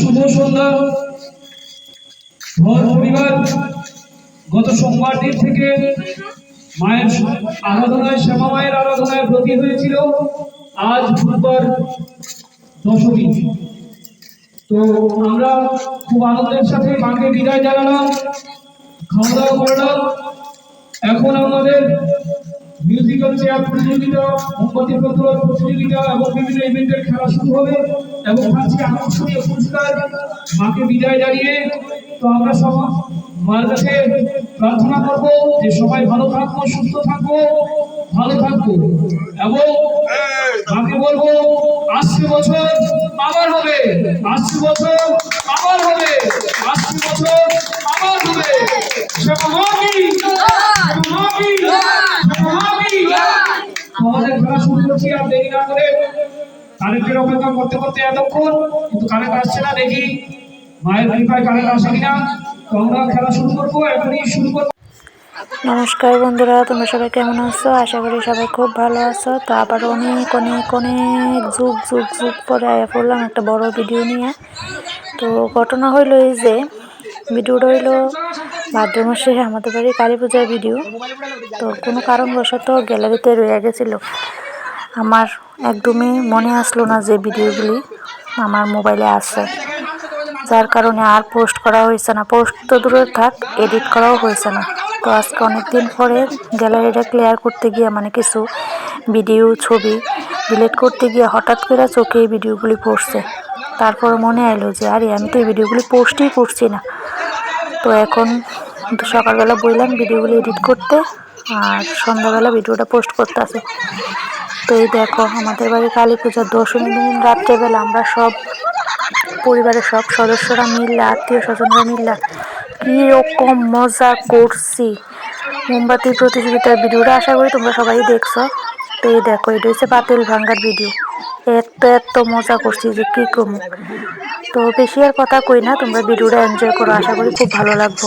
শুভ গত সোমবার দিন থেকে মায়ের আরাধনায়, শ্যামা মায়ের আরাধনায় ব্রতী হয়েছিল। আজ বুধবার দশমী। তো আমরা খুব আনন্দের সাথে মাকে বিদায় জানালাম, খাওয়া দাওয়া করলাম। এখন আমাদের মিউজিক্যাল চেয়ার প্রতিযোগিতা মোমবাতি প্রতুলন প্রতিযোগিতা এবং বিভিন্ন ইভেন্টের খেলা শুরু হবে। এবং থাকছে আকর্ষণীয় পুরস্কার, মাকে বিদায় জানিয়ে তো আমরা সব মার কাছে প্রার্থনা করব যে সবাই ভালো থাকব সুস্থ থাকব ভালো থাকব এবং মাকে বলব আসছে বছর আবার হবে আসছে বছর আবার হবে আসছে বছর আবার হবে। সমাগী আর দেরি না করে অপেক্ষা করতে করতে এতক্ষণ কিন্তু কারেন্ট আসছে না দেখি। মায়ের কৃপায় কারেন্ট আসে কিনা? তো আমরা খেলা শুরু করব, এখনই শুরু করব। নমস্কার বন্ধুরা, তোমরা সবাই কেমন আছো? আশা করি সবাই খুব ভালো আছো। তো আবার অনেক অনেক অনেক যুগ যুগ যুগ পরে আয়া পড়লাম একটা বড় ভিডিও নিয়ে। তো ঘটনা হইল এই যে, ভিডিওটা হইল ভাদ্র মাসে আমাদের বাড়ি কালী পূজার ভিডিও। তো কোনো কারণবশত গ্যালারিতে রয়ে গেছিল। আমার একদমই মনে আসলো না যে ভিডিওগুলি আমার মোবাইলে আছে। যার কারণে আর পোস্ট করা হয়েছে না। পোস্ট তো দূরে থাক, এডিট করাও হয়েছে না। তো আজকে অনেক দিন পরে গ্যালারিটা ক্লিয়ার করতে গিয়ে মানে কিছু ভিডিও, ছবি ডিলিট করতে গিয়ে হঠাৎ করে চোখে এই ভিডিওগুলি পড়ছে। তারপর মনে এলো যে, আরে, আমি তো এই ভিডিওগুলি পোস্টই করছি না। তো এখন সকালবেলা বললাম, ভিডিওগুলি এডিট করতে, আর সন্ধ্যাবেলা ভিডিওটা পোস্ট করতে আছে। তো এই দেখো আমাদের বাড়ি কালী পূজার দশমী দিন রাত্রেবেলা আমরা সব পরিবারের সব সদস্যরা মিললে আত্মীয় স্বজনরা মিললে কীরকম মজা করছি মোমবাতির প্রতিযোগিতার ভিডিওটা আশা করি তোমরা সবাই দেখছ তো এই দেখো এটা হচ্ছে পাতিল ভাঙ্গার ভিডিও এত এত মজা করছি যে কী কমু তো বেশি আর কথা কই না তোমরা ভিডিওটা এনজয় করো আশা করি খুব ভালো লাগবে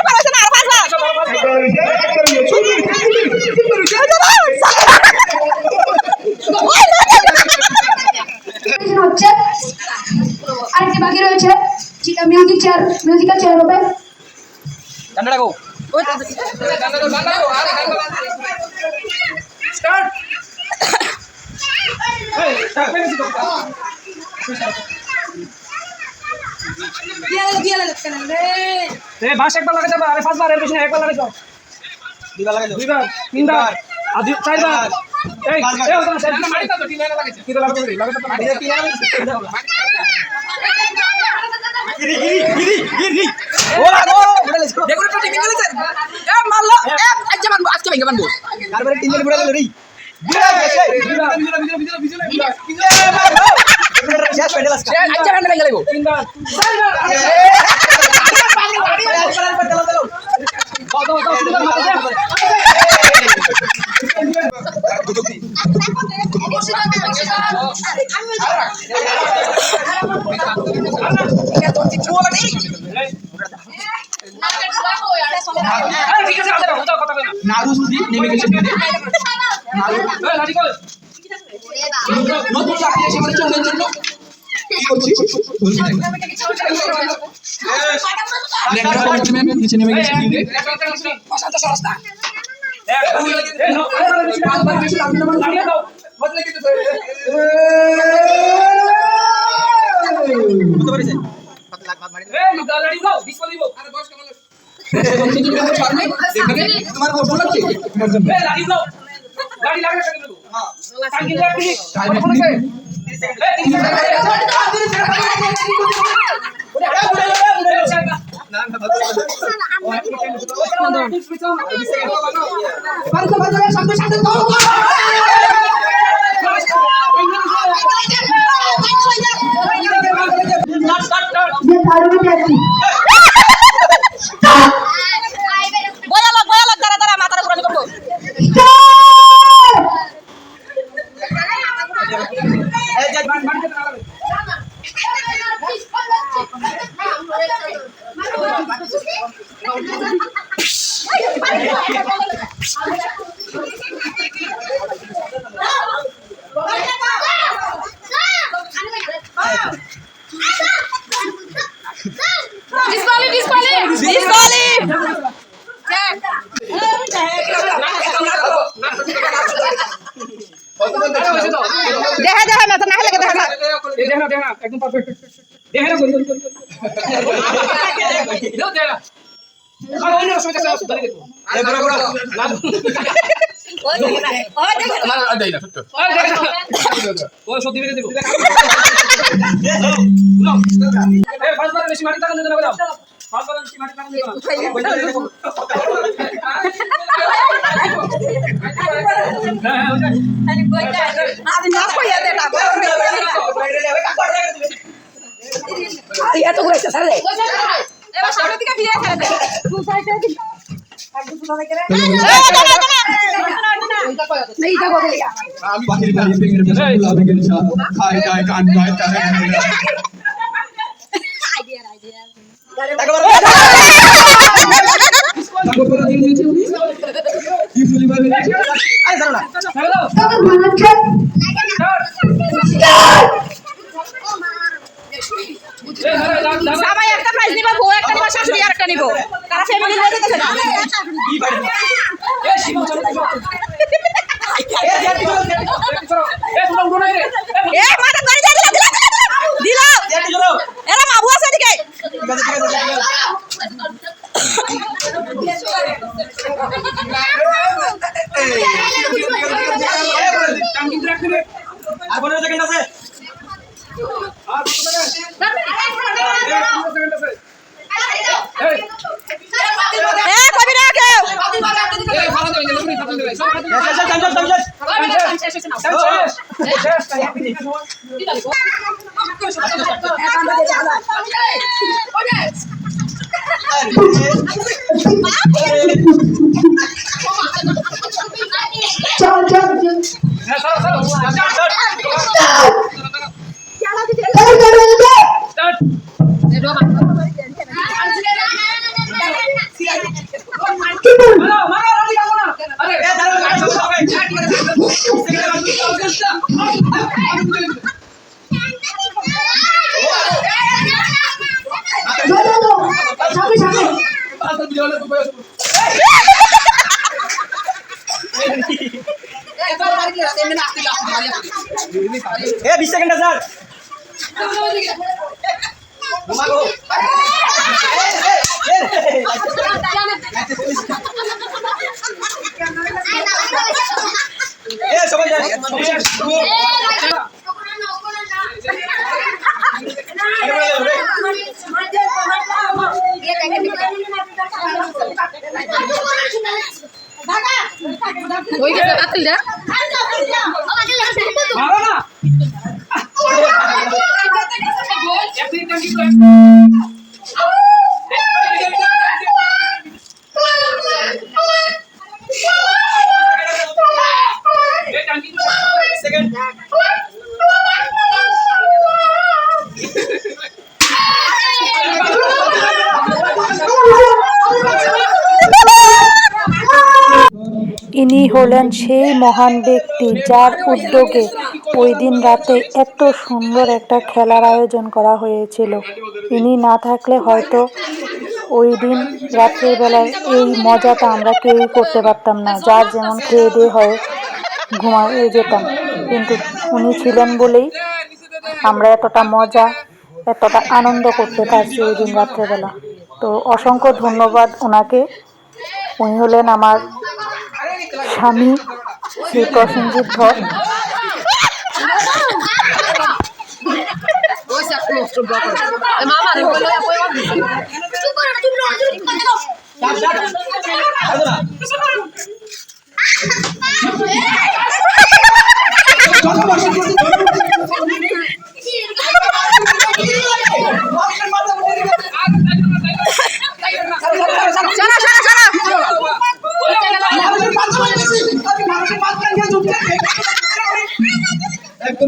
চেয়ার মিউজিক্যাল চেয়ার হবে। এ বাস একবার লাগাতে পারে আরে পাঁচবার এর বেশি না, একবার লাগাতে পারো। দুইবার তিনবার আর দুই- চারবার এই এই ওটা না, চারবার মারি দাও। তো, তিনবার লাগাইছে। তিনবার লাগাতে পারি, লাগাতে পারি। তিনবার চারবার দাও, দাও, দাও, তিনবার মারো, দাও। আরে ঠিক আছে, আরে দাও, দাও, কথা বলো না। নাড়ু শুধু নেমে গেছে এই, লাঠি কই? নতুন চাকরি এসে মানে চলনের জন্য কি করছি লেখাটা করছি ম্যাম নিচে নেমে গেছে এই, এই, প্রশান্ত সরস্তা। এক, দুই, এই, নাও, আরে, আরে, বেশি না, আরে, বেশি না, দাও। বুঝতে পারিস দাও। লাঠি লাগিয়ে ফেলে দেবো। টাঙ্কি দিয়ে এক মিনিট। কতক্ষণ আছে? এই, তিরিশ সেকেন্ড। এই, চারবার। মামা রে বলে কই হবে চুপ করো সামনে সামনে ধরো এত ঘুরেছে স্যার রে এবার সামনের দিকে ফিরে আসা কি ফুলি ভাবে আই চলো না চলো আর সেকেন্ড আছে Gracias. இந்த তিনি হলেন সেই মহান ব্যক্তি যার উদ্যোগে ওই দিন রাতে এত সুন্দর একটা খেলার আয়োজন করা হয়েছিল। ইনি না থাকলে হয়তো ওই দিন রাত্রিবেলায় এই মজাটা আমরা কেউই করতে পারতাম না, যার যেমন খেয়ে দিয়ে হয় ঘুমায়ে যেতাম। কিন্তু উনি ছিলেন বলেই আমরা এতটা মজা, এতটা আনন্দ করতে পারছি ওই দিন রাত্রেবেলা তো অসংখ্য ধন্যবাদ ওনাকে। উনি হলেন আমার স্বামী শ্রী প্রসেনজিৎ ধর চলো চলো চলো।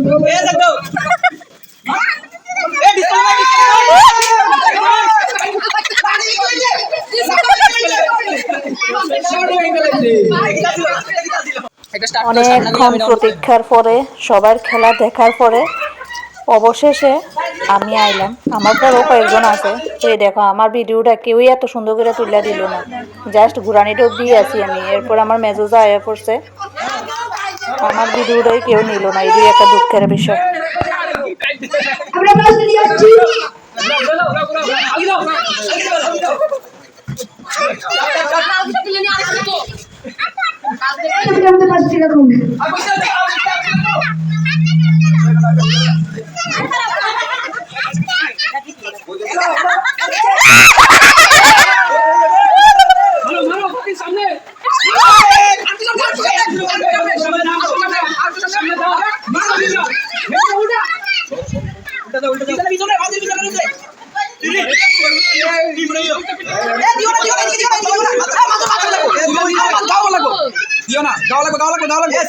অনেকক্ষণ প্রতীক্ষার পরে সবার খেলা দেখার পরে অবশেষে আমি আইলাম। আমার পরও কয়েকজন আছে। এই দেখো আমার ভিডিওটা কেউই এত সুন্দর করে তুলে দিল না। জাস্ট ঘুরানিটা দিয়ে আছি আমি। এরপর আমার মেজোজা আয়া পড়ছে। আমার ভিডিওটাই কেউ নিল না এটাই একটা দুঃখের বিষয়। আমরা ক্লাস দিয়ে আসছি আমরা আমাদের পাঁচ টাকা করুন মারো মারো পাতি সামনে সামনে দাও মারো দিলা উল্টা দিও না গাওয়া লাগবে গাওয়া লাগবে গাওয়া লাগবে। এ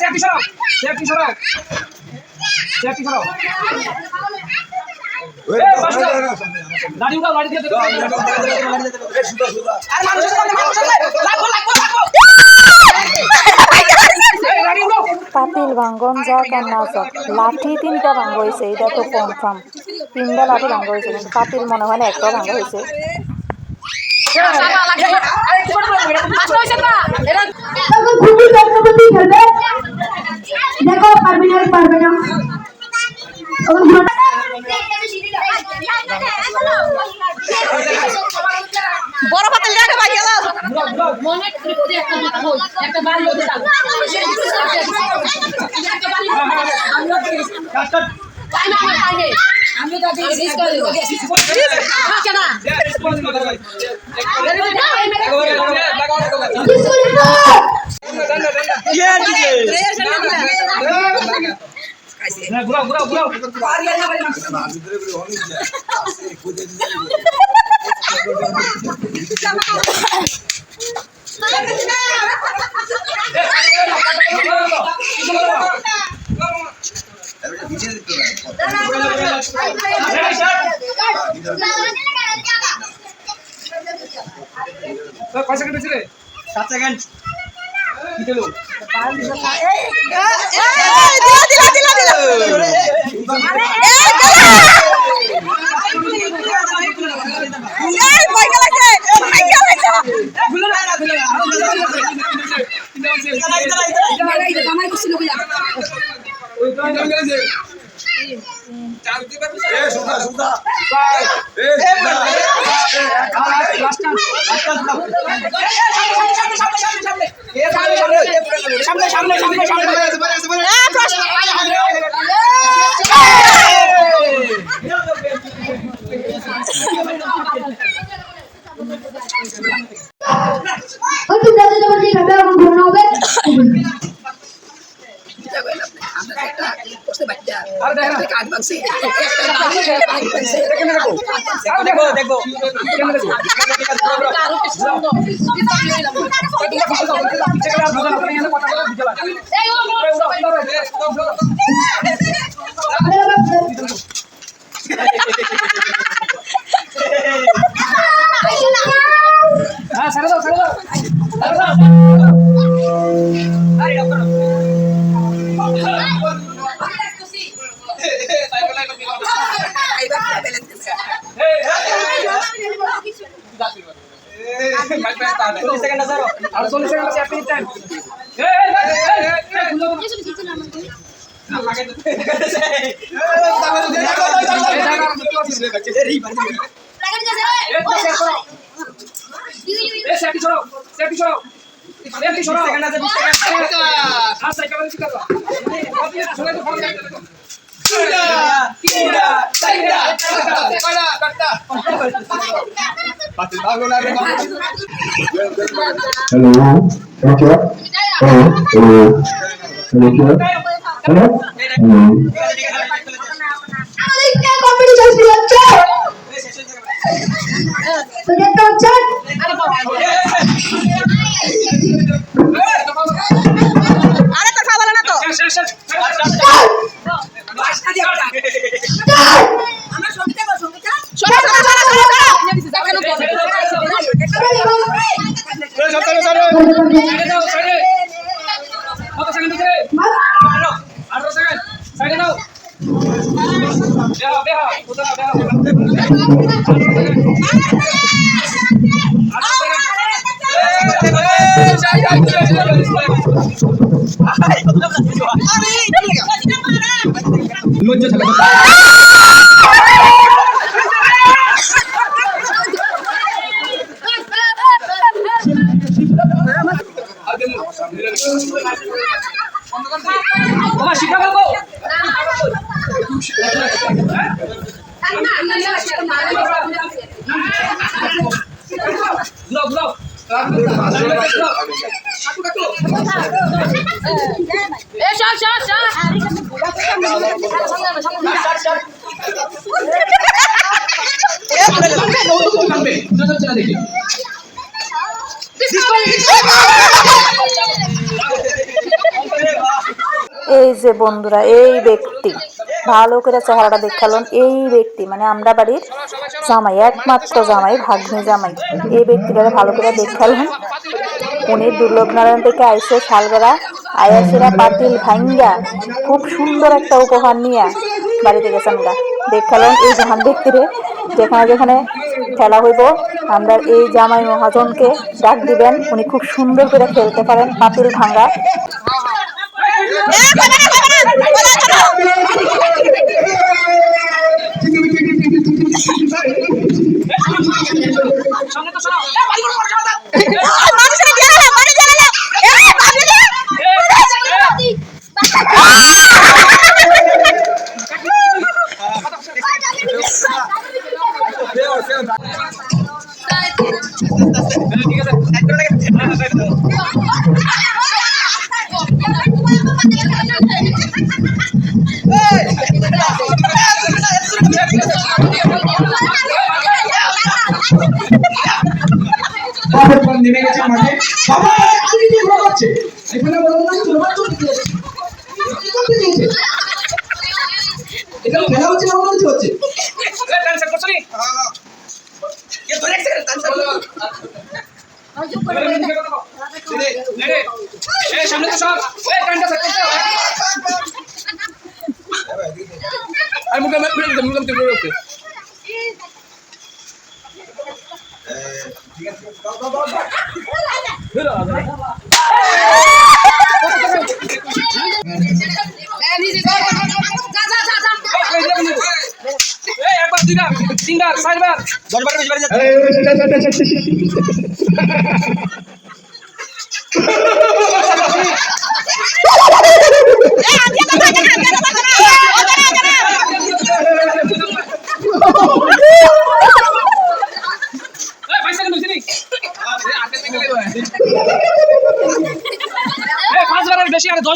সেফটি সরাও সেফটি সরাও সেফটি সরাও পাতিল ভাঙ্গন যাক আর না যাক। লাঠি তিনটা ভাঙ্গ হয়েছে এটা তো কনফার্ম তিনটা লাঠি ভাঙ্গ হয়েছে পাতিল মনে হয় না একটা ভাঙ্গ হয়েছে। তখন খুবই চক্রবর্তী খেলবে দেখো পারবে না পারবে না তখন ঘোড়া বড় পাতিল দেখে ভাই গেল মনে করে একটা দুটো হোক একটা বাড়ি হতে থাক একটা বাড়ি আমরা কাট কাট তাই না আমার পাইনে আমি তো দিই রিস্ক করে দেব আচ্ছা না না ঘুরাও ঘুরাও ঘুরাও সেকেন্ড হয়েছে রে সাত সেকেন্ড কি দিল। দিলা দিলা দিলা এই ভাই গেল ভাই গেল সামনে সামনে সামনে সামনে ওই তো দাদা যখন ঠিক হবে এখন ঘোরানো হবে দেখো দেখো হ্যাঁ ছেড়ে দাও ছেড়ে দাও। ছেড়ে দাও। চল্লিশ সেকেন্ড আছে আরও। আর চল্লিশ সেকেন্ড আছে টাইম আছে আচ্ছা তো phone Hello. Hello, Kira. Hello. Hello. Hello, Kira. Hello. Hello. আমাদের কে কম্পিটিশন হচ্ছে লজ্জা থাকে বাবা শিখা খাব ব্লক ব্লক এ সর সর এই যে বন্ধুরা এই ব্যক্তি। ভালো করে চেহারাটা দেখালেন এই ব্যক্তি মানে আমরা বাড়ির জামাই, একমাত্র জামাই, ভাগ্নি জামাই। এই ব্যক্তিটা ভালো করে দেখালেন উনি দুর্লভ নারায়ণ থেকে আইসে শালগড়া, আয়াসিরা পাতিল ভাঙ্গা খুব সুন্দর একটা উপহার নিয়ে বাড়িতে গেছেন গা। দেখালেন এই জাহান ব্যক্তিরে। যেখানে যেখানে খেলা হইব, আমরা এই জামাই মহাজনকে ডাক দিবেন। উনি খুব সুন্দর করে খেলতে পারেন, পাতিল ভাঙ্গা। সামনে তো সরাও নেমে গেছে মাঠে বাবা আগে নিয়ে ঘোরা এখানে বলব না চলতে দিয়েছে কি করতে দিয়েছে এটা খেলা হচ্ছে না হচ্ছে তো মুখে এই একবার দুইবার তিনবার চারবার এই পাঁচ সেকেন্ড হইছে নি বেশি আর তো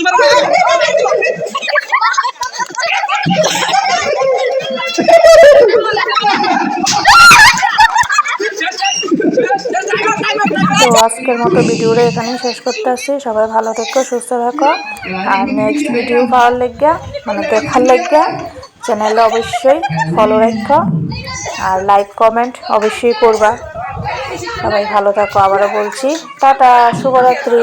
আজকের মতো ভিডিওটা এখানেই শেষ করতে আসছি সবাই ভালো থেকো, সুস্থ থাকো। আর নেক্সট ভিডিও পাওয়ার লেগা মানে দেখার লেগা চ্যানেলে অবশ্যই ফলো রাখো। আর লাইক কমেন্ট অবশ্যই করবা। সবাই ভালো থাকো আবারও বলছি। টাটা শুভরাত্রি।